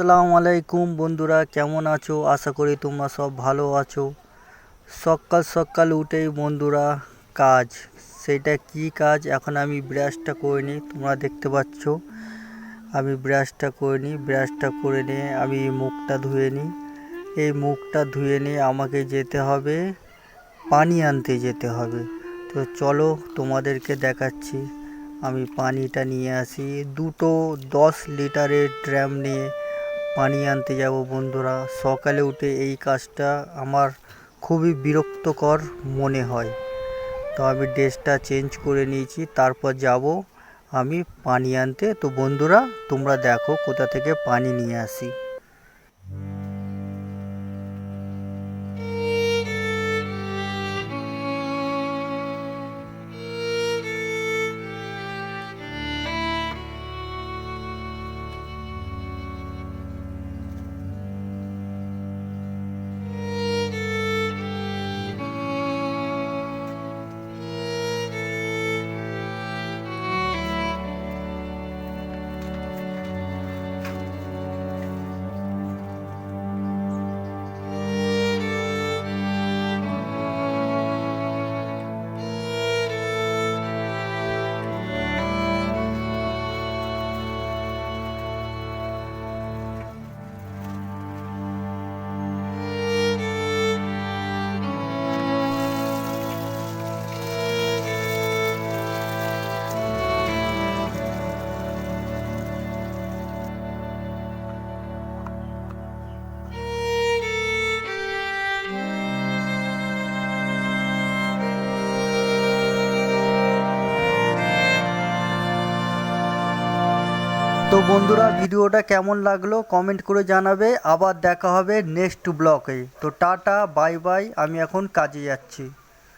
আসসালামু আলাইকুম বন্ধুরা, কেমন আছো? আশা করি তোমরা সব ভালো আছো। সকাল সকাল উঠেই বন্ধুরা, কাজ। সেটা কি কাজ? এখন আমি ব্রাশটা করে নিই, তোমরা দেখতে পাচ্ছ। আমি ব্রাশটা করে নিই ব্রাশটা করে নিয়ে আমি মুখটা ধুয়ে নিই। এই মুখটা ধুয়ে নিয়ে আমাকে যেতে হবে, পানি আনতে যেতে হবে। তো চলো তোমাদেরকে দেখাচ্ছি। আমি পানিটা নিয়ে আসি। দুটো দশ লিটারের ড্রাম নিয়ে পানি আনতে যাব বন্ধুরা। সকালে উঠে এই কাজটা আমার খুবই বিরক্তকর মনে হয়। তো আমি ড্রেসটা চেঞ্জ করে নিয়েছি, তারপর যাব আমি পানি আনতে। তো বন্ধুরা, তোমরা দেখো কোথা থেকে পানি নিয়ে আসি। তো বন্ধুরা, ভিডিওটা কেমন লাগল কমেন্ট করে জানাবে। আবার দেখা হবে নেক্সট ব্লকে তো টাটা বাই বাই আমি এখন কাজে যাচ্ছি।